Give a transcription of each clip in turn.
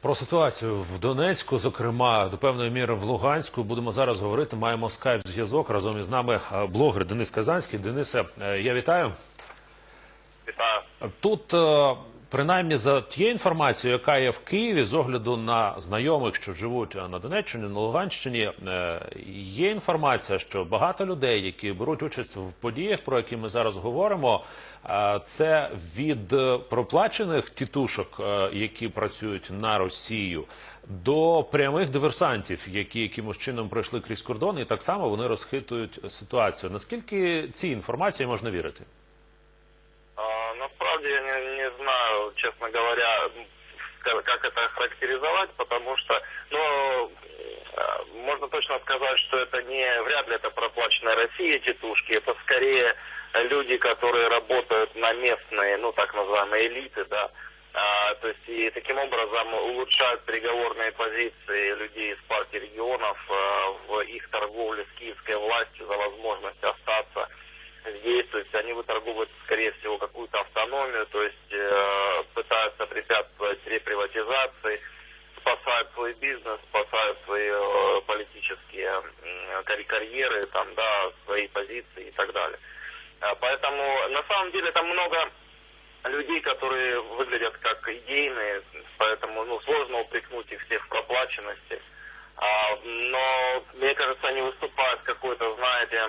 Про ситуацію в Донецьку, зокрема до певної міри в Луганську, будемо зараз говорити. Маємо скайп зв'язок разом із нами е, блогер Денис Казанський. Денисе, е, я вітаю. Вітаю. Тут, е, принаймні, за тією інформацією, яка є в Києві, з огляду на знайомих, що живуть е, на Донеччині, на Луганщині, е, є інформація, що багато людей, які беруть участь в подіях, про які ми зараз говоримо, е, це від проплачених тітушок, які працюють на Росію. До прямих диверсантів, які якимось чином пройшли крізь кордон, і так само вони розхитують ситуацію. Наскільки цій інформації можна вірити? Насправді я не, не знаю, честно говоря, как, это характеризовать, потому что, ну, э, можно точно сказать, что это не, вряд ли это проплаченная Россия тетушки, это скорее люди, которые работают на местные, ну, так называемые элиты, да, А, то есть и таким образом улучшают переговорные позиции людей из партии регионов а, в их торговле с киевской властью за возможность остаться есть они выторговывают, скорее всего, какую-то автономию, то есть э, пытаются препятствовать реприватизации, спасают свой бизнес, спасают свои э, политические карь- карьеры, там, да, свои позиции и так далее. А, Поэтому на самом деле там много людей, которые выглядят как идейные, поэтому ну, сложно упрекнуть их всех в проплаченности. Но, мне кажется, они выступают какой-то, знаете,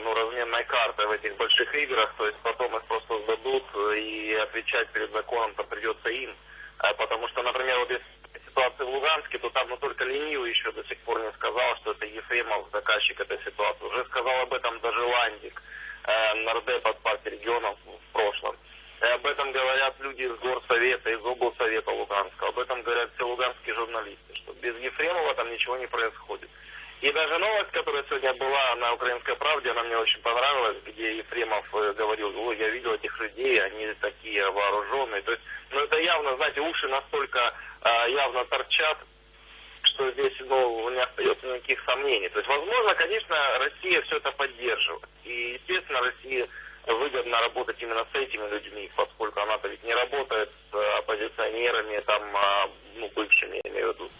ну, разменной картой в этих больших играх, то есть потом их просто сдадут, и отвечать перед законом-то придется им. А, Потому что, например, вот если ситуация в Луганске, то там ну, только ленивый еще до сих пор не сказал, что это Ефремов заказчик этой ситуации. Уже сказал об этом даже Ландик, э, нардеп от партии регионов в прошлом. И об этом говорят люди из горсовета, из облсовета Луганска. Об этом говорят все луганские журналисты, что без Ефремова там ничего не происходит. И даже новость, которая сегодня была на «Украинской правде», она мне очень понравилась, где Ефремов э, говорил, ой, я видел этих людей, они такие вооруженные. То есть, ну это явно, знаете, уши настолько э, явно торчат, что здесь ну, не остается никаких сомнений. То есть, возможно, конечно, Россия все это поддерживает. И, естественно, России выгодно работать именно с этими людьми, поскольку она-то ведь не работает с э, оппозиционерами, там, а, ну, бывшими, я имею в виду,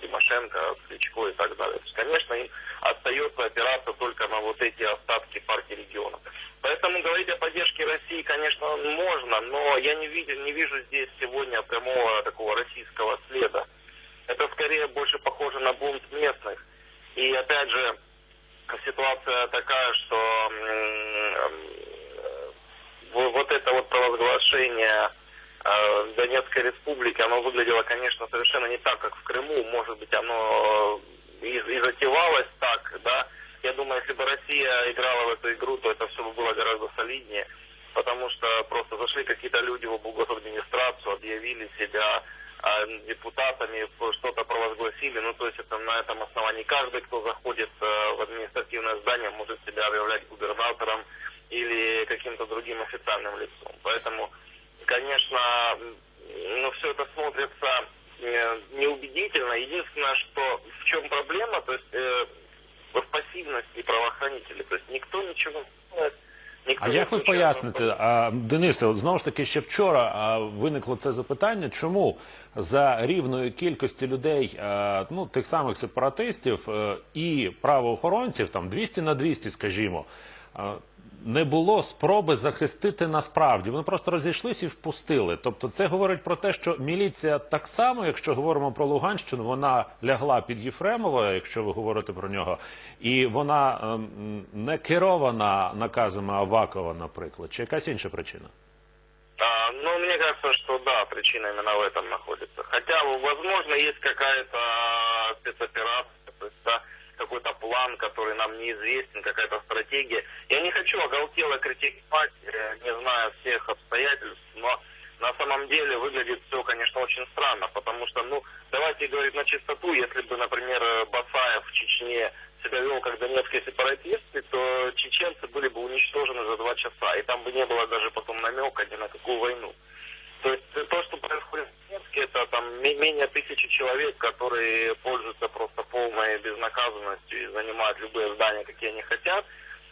Тимошенко, Кличко и так далее. То есть, конечно, им остается опираться только на вот эти остатки партии регионов. Поэтому говорить о поддержке России, конечно, можно, но я не, видел, не вижу здесь сегодня прямого такого российского следа. Это скорее больше похоже на бунт местных. И опять же, ситуация такая, что м, э, в- вот это вот провозглашение э, Донецкой республики, оно выглядело, конечно, совершенно не так, как в Крыму. Может быть, оно и, и затевалось так, да. Я думаю, если бы Россия играла в эту игру, то это все бы было гораздо солиднее, потому что просто зашли какие-то люди в администрацию, объявили себя а, депутатами, что-то провозгласили. Ну, то есть это на этом основании каждый, кто заходит э, в административное здание, может себя объявлять губернатором или каким-то другим официальным лицом. Поэтому, конечно, м, ну, все это смотрится э, неубедительно. Единственное, что в чем проблема, то есть э, в пассивности правоохранителей. То есть никто ничего не делает. никто А не як ви включает поясните, а, Денисе, от знову ж таки, ще вчора а, виникло це запитання, чому за рівної кількості людей, а, ну тих самих сепаратистів е, і правоохоронців, там 200 на 200, скажімо, а, не було спроби захистити насправді. Вони просто розійшлись і впустили. Тобто, це говорить про те, що міліція так само, якщо говоримо про Луганщину, вона лягла під Єфремова, якщо ви говорите про нього, і вона ем, не керована наказами Авакова, наприклад, чи якась інша причина. Ну, мне кажется, что да, причина именно в этом находится. Хотя, возможно, есть какая-то то есть, да, какой-то план, который нам неизвестен, какая-то стратегия. Я не хочу оголтело критиковать, э, не зная всех обстоятельств, но на самом деле выглядит все, конечно, очень странно, потому что, ну, давайте говорить на чистоту, если бы, например, э, Басаев в Чечне себя вел как донецкие сепаратисты, то чеченцы были бы уничтожены за два часа, и там бы не было даже потом намека ни на какую войну. То есть э, то, что происходит в Донецке, это там ме- менее тысячи человек, которые пользуются просто полной безнаказанностью и занимают любые здания, какие они хотят.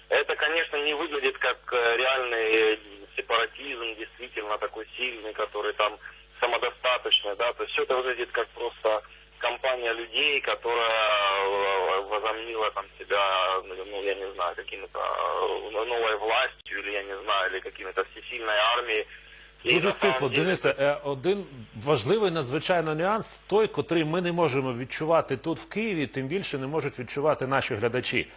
Это, конечно, не выглядит как э, реальный сепаратизм, действительно такой сильный, который там самодостаточной, да, то есть все это выглядит как просто компания людей, которая э, возомнила там себя, ну, я не знаю, какими-то э, новой властью, или я не знаю, или какими-то всесильной армией. Дуже стисло, Денисе, е, один важливий надзвичайно нюанс, той, котрий ми не можемо відчувати тут в Києві, тим більше не можуть відчувати наші глядачі.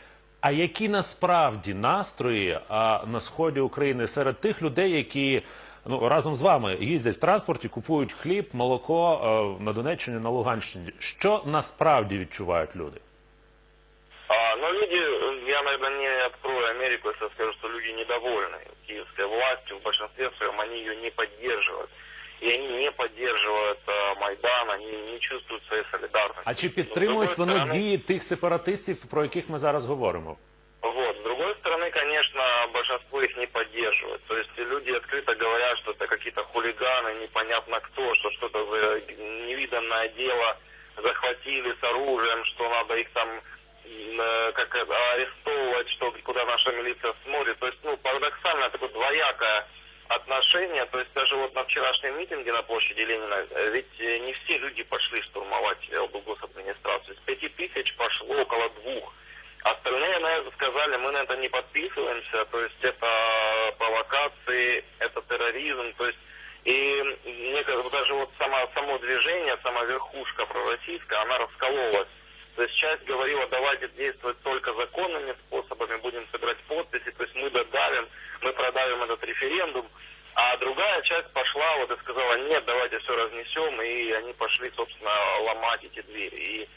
А які насправді настрої а, на сході України серед тих людей, які ну разом з вами їздять в транспорті, купують хліб, молоко е, на Донеччині, на Луганщині? Що насправді відчувають люди? А, но люди, я, наверное, не открою Америку, если скажу, что люди недовольны киевской властью, в большинстве своем они ее не поддерживают. И они не поддерживают э, Майдан, они не чувствуют своей солидарности. А чи Но, с підтримують другой вони стороны- дії тих сепаратистів, про яких ми зараз говоримо? Вот. С другой стороны, конечно, большинство их не поддерживает. То есть люди открыто говорят, что это какие-то хулиганы, непонятно кто, что что-то за невиданное дело захватили с оружием, что надо их там э, как это, арестовывать, что куда наша милиция смотрит. То есть, ну, парадоксально такое двоякое отношение. То есть даже вот на вчерашнем митинге на площади Ленина, э, ведь э, не все люди пошли штурмовать облгосадминистрацию. С пяти тысяч пошло около двух. Остальные на сказали, мы на это не подписываемся, то есть это провокации, это терроризм, то есть и мне кажется, даже вот само, само движение, сама верхушка пророссийская, она раскололась. То есть часть говорила, давайте действовать только законными способами, будем собирать подписи, то есть мы додавим, мы продавим этот референдум. А другая часть пошла вот и сказала, нет, давайте все разнесем, и они пошли, собственно, ломать эти двери. И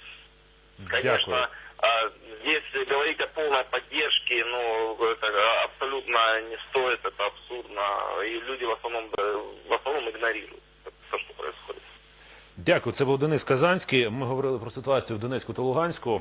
Конечно, а, здесь говорить о полной поддержке, ну, это абсолютно не стоит, это абсурдно. И люди в основном, э, в основном игнорируют то, что происходит. Дякую. Це був Денис Казанський. Ми говорили про ситуацію в Донецьку та Луганську.